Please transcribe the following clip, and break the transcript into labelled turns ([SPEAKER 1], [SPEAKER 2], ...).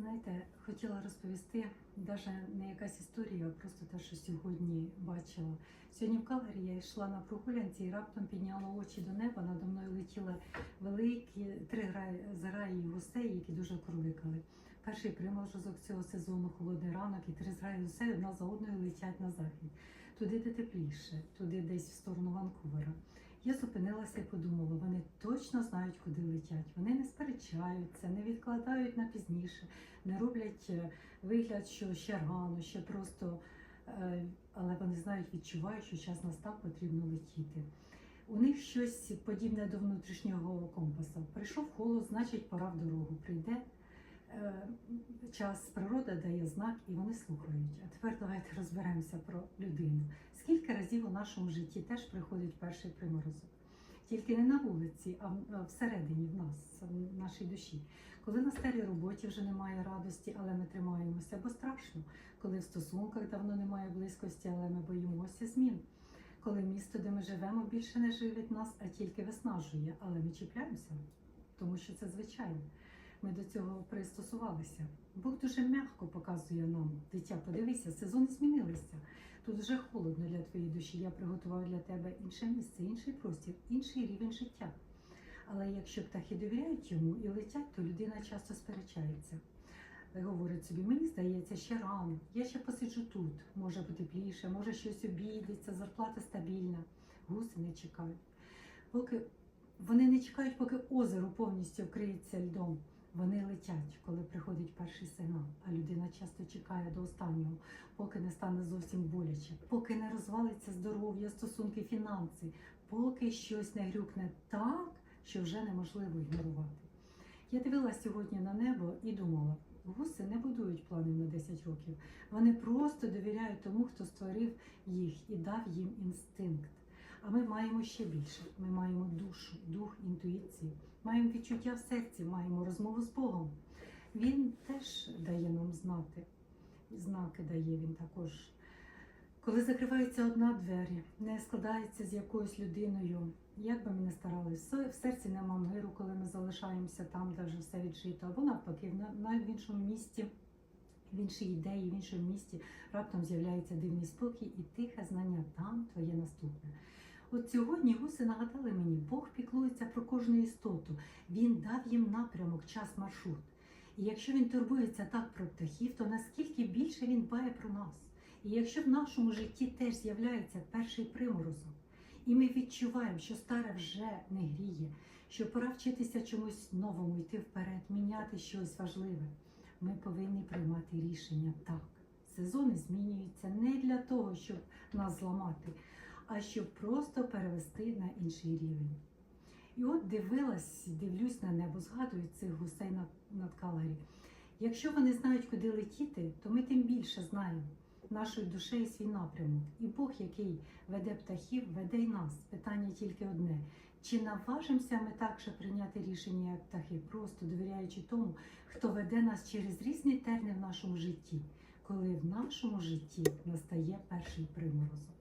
[SPEAKER 1] Знаєте, хотіла розповісти навіть не якась історія, а просто те, що сьогодні бачила. Сьогодні в Калгарі я йшла на прогулянці і раптом підняла очі до неба. Надо мною летіли великі три зграї гусей, які дуже курликали. Перший приморозок цього сезону холодний ранок, і три зграї гусей одна за одною летять на захід. Туди, де тепліше, туди десь в сторону Ванкувера. Я зупинилася і подумала, вони точно знають, куди летять. Вони не сперечаються, не відкладають на пізніше, не роблять е, вигляд, що ще рано, ще просто, е, але вони знають, відчувають, що час настав, потрібно летіти. У них щось подібне до внутрішнього компаса. Прийшов холод, значить, пора в дорогу. Прийде час, природа дає знак, і вони слухають. А тепер давайте розберемося про людину. Скільки разів у нашому житті теж приходить перший приморозок? Тільки не на вулиці, а всередині в нас, в нашій душі. Коли на старій роботі вже немає радості, але ми тримаємося, бо страшно. Коли в стосунках давно немає близькості, але ми боїмося змін. Коли місто, де ми живемо, більше не живить нас, а тільки виснажує, але ми чіпляємося, тому що це звичайно. Ми до цього пристосувалися. Бог дуже м'яко показує нам, дитя, подивися, сезони змінилися. Тут вже холодно для твоєї душі. Я приготував для тебе інше місце, інший простір, інший рівень життя. Але якщо птахи довіряють йому і летять, то людина часто сперечається. Говорить собі, мені здається, ще рано, я ще посиджу тут, може потепліше, може щось обійдеться, зарплата стабільна. Гуси не чекають. Поки вони не чекають, поки озеро повністю вкриється льдом. Вони летять, коли приходить перший сигнал. А людина часто чекає до останнього, поки не стане зовсім боляче, поки не розвалиться здоров'я, стосунки, фінанси, поки щось не грюкне так, що вже неможливо ігнорувати. Я дивилася сьогодні на небо і думала, гуси не будують планів на 10 років. Вони просто довіряють тому, хто створив їх і дав їм інстинкт. А ми маємо ще більше. Ми маємо душу, дух, інтуїцію, маємо відчуття в серці, маємо розмову з Богом. Він теж дає нам знати. Знаки дає він також. Коли закривається одна двері, не складається з якоюсь людиною, як би ми не старалися, в серці нема миру, коли ми залишаємося там, де вже все віджито, або навпаки, навіть в іншому місті, в іншій ідеї, в іншому місті раптом з'являється дивний спокій і тихе знання там твоє наступне. От сьогодні гуси нагадали мені, Бог піклується про кожну істоту. Він дав їм напрямок, час, маршрут. І якщо він турбується так про птахів, то наскільки більше він дбає про нас? І якщо в нашому житті теж з'являється перший приморозок, і ми відчуваємо, що старе вже не гріє, що пора вчитися чомусь новому, йти вперед, міняти щось важливе, ми повинні приймати рішення так. Сезони змінюються не для того, щоб нас зламати, а щоб просто перевести на інший рівень. І от дивилась, дивлюсь на небо, згадую цих гусей над, над. Якщо вони знають, куди летіти, то ми тим більше знаємо нашою душею свій напрямок. І Бог, який веде птахів, веде й нас. Питання тільки одне: чи наважимося ми так же прийняти рішення, як птахи, просто довіряючи тому, хто веде нас через різні терни в нашому житті, коли в нашому житті настає перший приморозок.